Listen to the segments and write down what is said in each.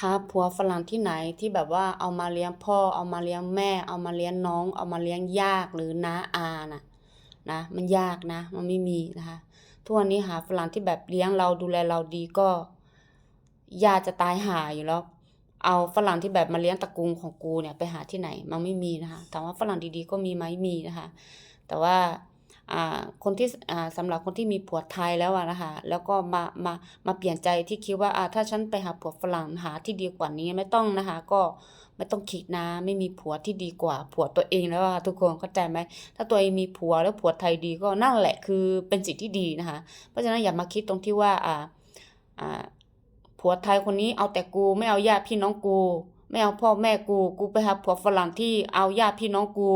หาผัวฝรั่งที่ไหนที่แบบว่าเอามาเลี้ยงพ่อ เอามาเลี้ยงแม่ เอามาเลี้ยงน้อง เอามาเลี้ยงญาติหรือน้าอาน่ะนะมันยากนะ มันไม่มีนะคะทุกวันนี้หาฝรั่งที่แบบเลี้ยงเราดูแลเราดีก็ยากจะตายหาอยู่แล้ว เอาฝรั่งที่แบบมาเลี้ยงตระกูลของกูเนี่ยไปหาที่ไหนมันไม่มีนะคะถามว่าฝรั่งดีๆก็มีไหมมีนะคะ แต่ว่า คนที่อ่าสำหรับคนที่มีผัวไทยแล้วนะคะแล้วก็มามามาเปลี่ยนใจที่คิดว่าอ่าถ้าฉันไปหาผัวฝรั่งหาที่ดีกว่านี้ไม่ต้องนะคะ ก็ไม่ต้องคิดนะ ไม่มีผัวที่ดีกว่า ผัวตัวเองแล้วอะทุกคนเข้าใจไหมถ้าตัวเองมีผัวแล้วผัวไทยดีก็นั่นแหละคือเป็นสิ่งที่ดีนะคะ เพราะฉะนั้นอย่ามาคิดตรงที่ว่าอ่าอ่าผัวไทยคนนี้เอาแต่กูไม่เอาญาติพี่น้องกู ไม่เอาพ่อแม่กู กูไปหาผัวฝรั่งที่เอาญาติพี่น้องกู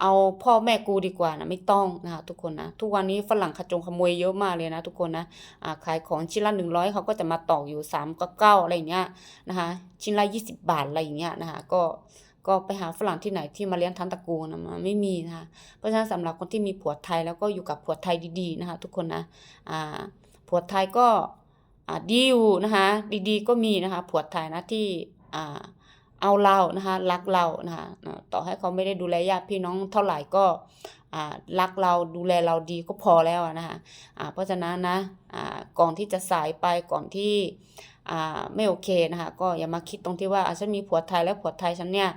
เอาพ่อแม่กูดีกว่านะไม่ต้องนะคะทุกคนนะทุกวันนี้ฝรั่งขจงขโมยเยอะมากเลยนะ ทุกคนนะขายของชิ้นละหนึ่งร้อยเขาก็จะมาตอกอยู่สามก็เก้าอะไรอย่างเงี้ยนะคะชิ้นละยี่สิบบาทอะไรอย่างเงี้ยนะคะก็ก็ไปหาฝรั่งที่ไหนที่มาเลี้ยงทันตระกูลนะมันไม่มีนะคะเพราะฉะนั้นสำหรับคนที่มีผัวไทยแล้วก็อยู่กับผัวไทยดีๆนะคะทุกคนนะอ่าผัวไทยก็อ่าดีอยู่นะคะดีๆก็มีนะคะผัวไทยนะที่อ่า เอาเรานะคะรักเรานะคะต่อให้เขาไม่ได้ดูแลญาติพี่น้องเท่าไหร่ก็รักเราดูแลเราดีก็พอแล้วนะคะะเพราะฉะนั้นนะะก่อนที่จะสายไปก่อนที่ ไม่โอเคนะคะก็อย่ามาคิดตรงที่ว่าฉันมีผัวไทยแล้วผัวไทยฉันเนี่ย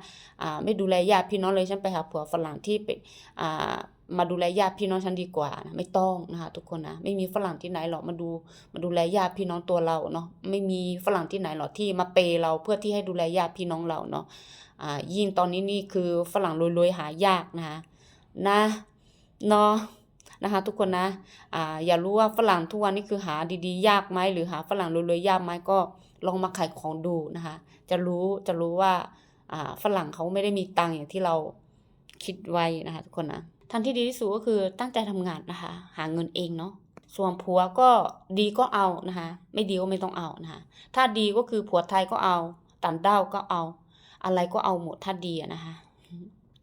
อ่าไม่ดูแลญาติพี่น้องเลยฉันไปหาผัวฝรั่งที่เป็นอ่ามาดูแลญาติพี่น้องฉันดีกว่านะไม่ต้องนะคะทุกคนนะไม่มีฝรั่งที่ไหนหรอกมาดูมาดูแลญาติพี่น้องตัวเราเนาะไม่มีฝรั่งที่ไหนหรอกที่มาเปเราเพื่อที่ให้ดูแลญาติพี่น้องเราเนาะอ่ายิ่งตอนนี้นี่คือฝรั่งรวยๆหายากนะคะนะเนาะ นะคะทุกคนนะอ่าอย่ารู้ว่าฝรั่งทุกวันนี้คือหาดีๆ ยากไหมหรือหาฝรั่งรวยๆยากไหมก็ลองมาขายของดูนะคะ จะรู้จะรู้ว่าอ่าฝรั่งเขาไม่ได้มีตังค์อย่างที่เราคิดไว้นะคะ ทุกคนนะทางที่ดีที่สุดก็คือตั้งใจทำงานนะคะ หาเงินเองเนาะส่วนผัวก็ดีก็เอานะคะ ไม่ดีก็ไม่ต้องเอานะคะถ้าดีก็คือผัวไทยก็เอาต่างด้าวก็เอา อะไรก็เอาหมดถ้าดีนะคะ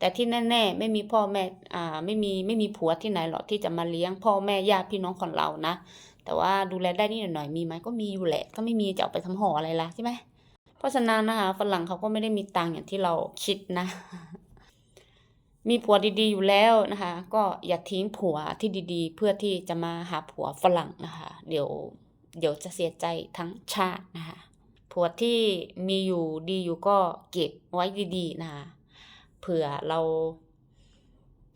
แต่ที่แน่ๆไม่มีพ่อแม่อ่าไม่มีไม่มีผัวที่ไหนหรอกที่จะมาเลี้ยงพ่อแม่ญาติพี่น้องของเรานะ แต่ว่าดูแลได้นิดหน่อยมีไหมก็มีอยู่แหละก็ไม่มีจะเอาไปทำห่ออะไรล่ะใช่ไหมเพราะฉะนั้นนะคะฝรั่งเขาก็ไม่ได้มีตังค์อย่างที่เราคิดนะมีผัวดีๆอยู่แล้วนะคะ ก็อย่าทิ้งผัวที่ดีๆ เพื่อที่จะมาหาผัวฝรั่งนะคะ เดี๋ยวเดี๋ยวจะเสียใจทั้งชาตินะคะผัวที่มีอยู่ดีอยู่ก็เก็บไว้ดีๆนะคะ เผื่อเรา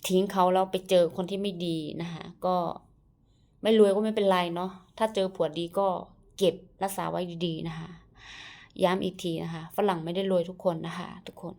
ทิ้งเขาแล้วไปเจอคนที่ไม่ดีนะคะก็ไม่รวยก็ไม่เป็นไรเนาะถ้าเจอผัวดีก็เก็บรักษาไว้ดีๆนะคะย้ำอีกทีนะคะ ฝรั่งไม่ได้รวยทุกคนนะคะ ทุกคน